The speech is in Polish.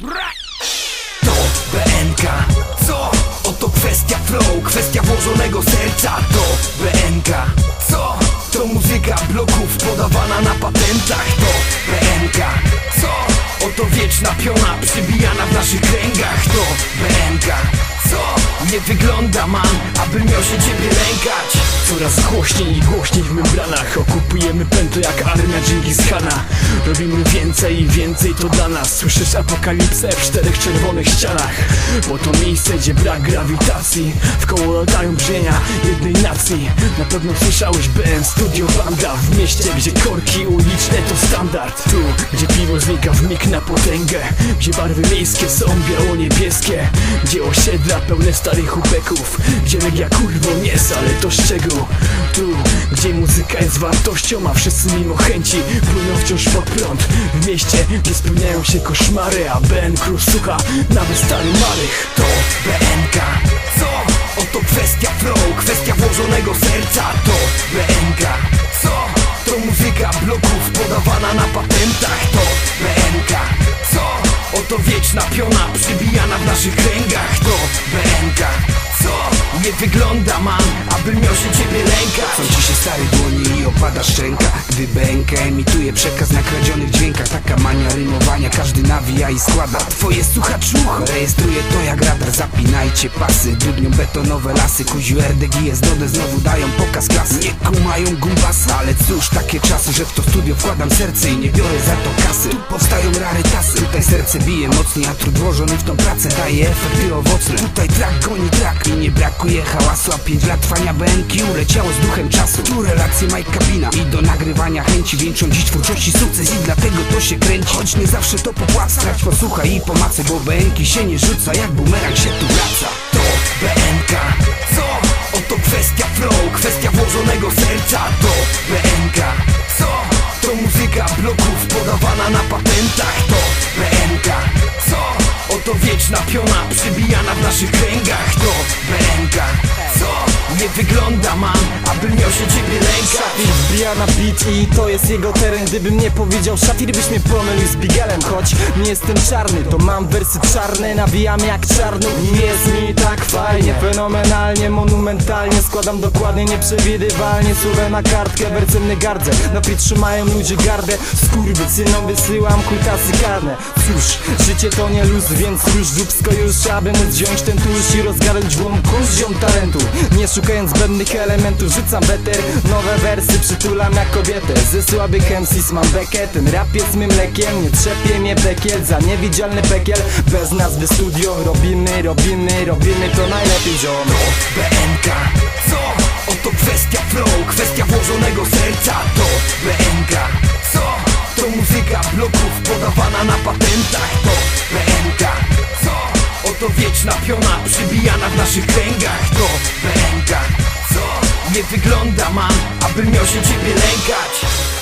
To BNK Co? Oto kwestia flow, kwestia włożonego serca. To BNK Co? To muzyka bloków podawana na patentach. To BNK Oto wieczna piona przybijana w naszych kręgach. To BNK Co? Nie wygląda man, abym miał się ciebie lękać. Coraz głośniej i głośniej w membranach Okupujemy pętle jak armia Dżingis Khana. Robimy więcej i więcej to dla nas. Słyszysz apokalipsę w czterech czerwonych ścianach. Bo to miejsce, gdzie brak grawitacji W koło latają brzmienia jednej nacji. Na pewno słyszałeś BM Studio Banda W mieście, gdzie korki uliczne to standard. Tu, gdzie piwo znika w mig na potęgę Gdzie barwy miejskie są biało-niebieskie Gdzie osiedla pełne starych chłopeków Gdzie legia kurwo nie jest, ale to szczegół. Tu, gdzie muzyka jest wartością A wszyscy mimo chęci płyną wciąż pod prąd. W mieście, gdzie spełniają się koszmary A Ben Cruz słucha nawet stary marych. To BNK Co? Oto kwestia flow, kwestia włożonego Oto wieczna piona przybijana w naszych kręgach. To BNK Co? Nie wygląda man, abym miał się ciebie lękać Kończy się stary dłoni i opada szczęka? Gdy BNK emituje przekaz na kradzionych dźwiękach. Taka mania rymowania, każdy nawija i składa Twoje słuchaczucho rejestruje to jak radar Zapinajcie pasy, dudnią betonowe lasy Kuziu RDG jest dodę, znowu dają pokaz klasy. Nie kumają gumbasa, ale cóż takie czasy Że w to studio wkładam serce i nie biorę za to kasy. Tu powstają rarytasy, tutaj serce bije mocniej A trud włożony w tą pracę daje efekty owocne. Tutaj track goni track i nie brakuje hałasu A pięć lat trwania BNQ uleciało z duchem czasu. Tu relacje Mike Kabina i do nagrywania chęci Większą dziś twórczości sukces i dlatego to się kręci. Choć nie zawsze to popłaca, trać posłuchaj i pomacę Bo BNK się nie rzuca, jak bumerang się tu wraca. To BNK Co? Oto kwestia flow, kwestia włożonego serca. To BNK Co? To muzyka bloków podawana na patentach. To Oto wieczna piona przybijana w naszych kręgach To BNK Co? Nie wygląda man, abym miał się ciebie lękać Szafir wbija na beat i to jest jego teren Gdybym nie powiedział Szafir byś mnie pomylił z Bigelem Choć nie jestem czarny, to mam wersy czarne Nawijam jak czarno i jest mi tak fajnie Fenomenalnie, monumentalnie. Składam dokładnie, nieprzewidywalnie. Słowę na kartkę, wersem nie gardzę. Na trzymają ludzie gardę. Skurwysynom wysyłam kutasy karne. Cóż, życie to nie luz, więc róż dupsko już Aby móc wziąć ten tuż i rozgarnąć łąką ziom talentu. Nie szukając zbędnych elementów, rzucam beter Nowe wersy przytulam jak kobietę. Ze słabych MCs mam bekę. Ten rap jest mym lekiem, nie trzepie mnie pekiel Za niewidzialny pekiel, bez nazwy studio Robimy, robimy, robimy to najlepiej ziom BNK Co? Oto kwestia flow, kwestia włożonego serca To BNK Co? To muzyka bloków podawana na patentach To BNK Co? Oto wieczna piona przybijana w naszych kręgach To BNK Co? Nie wygląda man, abym miał się ciebie lękać